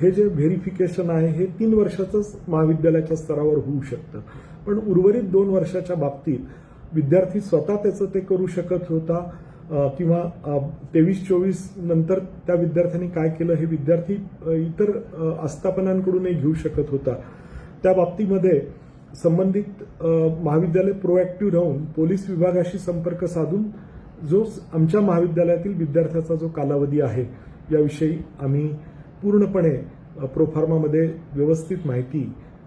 हे जे व्हेरिफिकेशन आहे हे तीन वर्षाचंच महाविद्यालयाच्या स्तरावर होऊ शकतं. पण उर्वरित दोन वर्षाच्या बाबतीत विद्यार्थी स्वतः त्याचं ते करू शकत होता किंवा तेवीस चोवीस नंतर त्या विद्यार्थ्यांनी काय केलं हे विद्यार्थी इतर आस्थापनांकडूनही घेऊ शकत होता. त्या बाबतीमध्ये संबंधित महाविद्यालय प्रोएक्टिव्ह राहून पोलीस विभागाशी संपर्क साधून जो आमच्या महाविद्यालयातील विद्यार्थ्याचा जो कालावधी आहे याविषयी आम्ही पूर्णपणे प्रोफार्मामध्ये व्यवस्थित माहिती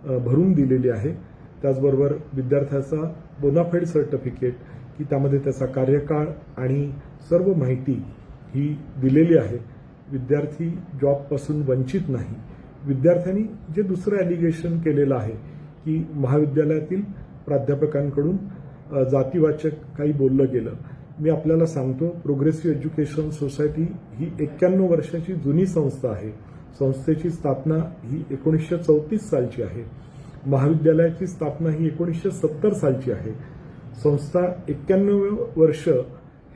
भरून दिलेली आहे. त्याचबरोबर विद्यार्थ्याचा बोनाफाईड सर्टिफिकेट की त्यामध्ये त्याचा कार्यकाळ आणि सर्व माहिती ही दिलेली आहे. विद्यार्थी जॉबपासून वंचित नाही. विद्यार्थ्यांनी जे दुसरं ॲलिगेशन केलेलं आहे की महाविद्यालयातील प्राध्यापकांकडून जातीवाचक काही बोललं गेलं मी आपल्याला सांगतो प्रोग्रेसिव्ह एज्युकेशन सोसायटी ही एक्क्याण्णव वर्षाची जुनी संस्था आहे. संस्थेची स्थापना ही एकोणीसशे चौतीस सालची आहे. महाविद्यालयाची स्थापना ही एकोणीसशे सत्तर सालची आहे. संस्था एक्क्याण्णव वर्ष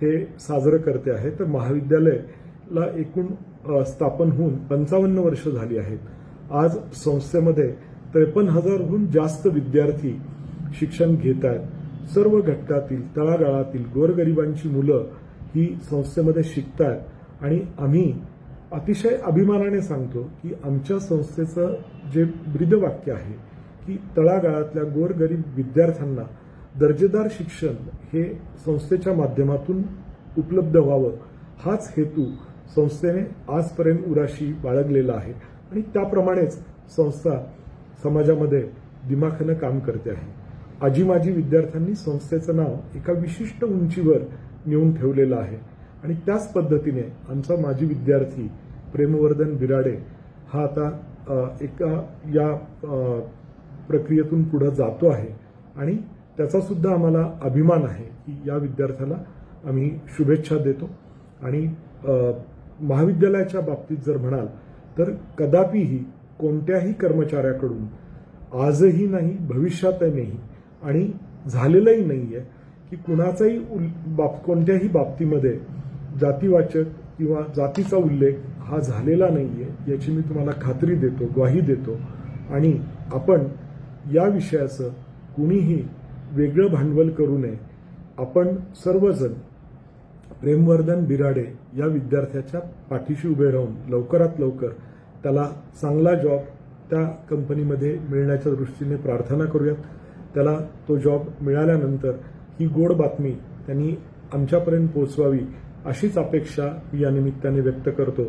हे साजरं करते आहे. तर महाविद्यालयाला एकूण स्थापन होऊन पंचावन्न वर्ष झाली आहेत. आज संस्थेमध्ये त्रेपन्न हजारहून जास्त विद्यार्थी शिक्षण घेत आहेत. सर्व घटकातील तळागाळातील गोरगरिबांची मुलं ही संस्थेमध्ये शिकत आहेत आणि आम्ही अतिशय अभिमानाने सांगतो की आमच्या संस्थेचं जे ब्रीदवाक्य आहे की तळागाळातल्या गोरगरीब विद्यार्थ्यांना दर्जेदार शिक्षण हे संस्थेच्या माध्यमातून उपलब्ध व्हावं हाच हेतू संस्थेने आजपर्यंत उराशी बाळगलेला आहे. आणि त्याप्रमाणेच संस्था समाजामध्ये दिमाखानं काम करते आहे. आजी माजी विद्यार्थ्यांनी संस्थेचं नाव एका विशिष्ट उंचीवर नेऊन ठेवलेलं आहे. आणि त्याच पद्धतीने आमचा माजी विद्यार्थी प्रेमवर्धन बिराडे हा आता एका या प्रक्रियेतून पुढे जातो आहे. आणि त्याचा सुद्धा आम्हाला अभिमान आहे की या विद्यार्थ्याला आम्ही शुभेच्छा देतो. आणि महाविद्यालयाच्या बाबतीत जर म्हणाल तर कदापिही कोणत्याही कर्मचाऱ्याकडून आजही नाही भविष्यातही नाही आणि झालेलंही नाही आहे की कुणाचाही उल बाब कोणत्याही बाबतीमध्ये जातीवाचक किंवा जातीचा उल्लेख हा झालेला नाही आहे याची मी तुम्हाला खात्री देतो ग्वाही देतो. आणि आपण या विषयाचं कुणीही वेगळं भांडवल करू नये. आपण सर्वजण प्रेमवर्धन बिराडे या विद्यार्थ्याच्या पाठीशी उभे राहून लवकरात लवकर त्याला चांगला जॉब त्या कंपनीमध्ये मिळण्याच्या दृष्टीने प्रार्थना करूयात. त्याला तो जॉब मिळाल्यानंतर ही गोड बातमी त्यांनी आमच्यापर्यंत पोहोचवावी अशीच अपेक्षा मी या निमित्ताने व्यक्त करतो.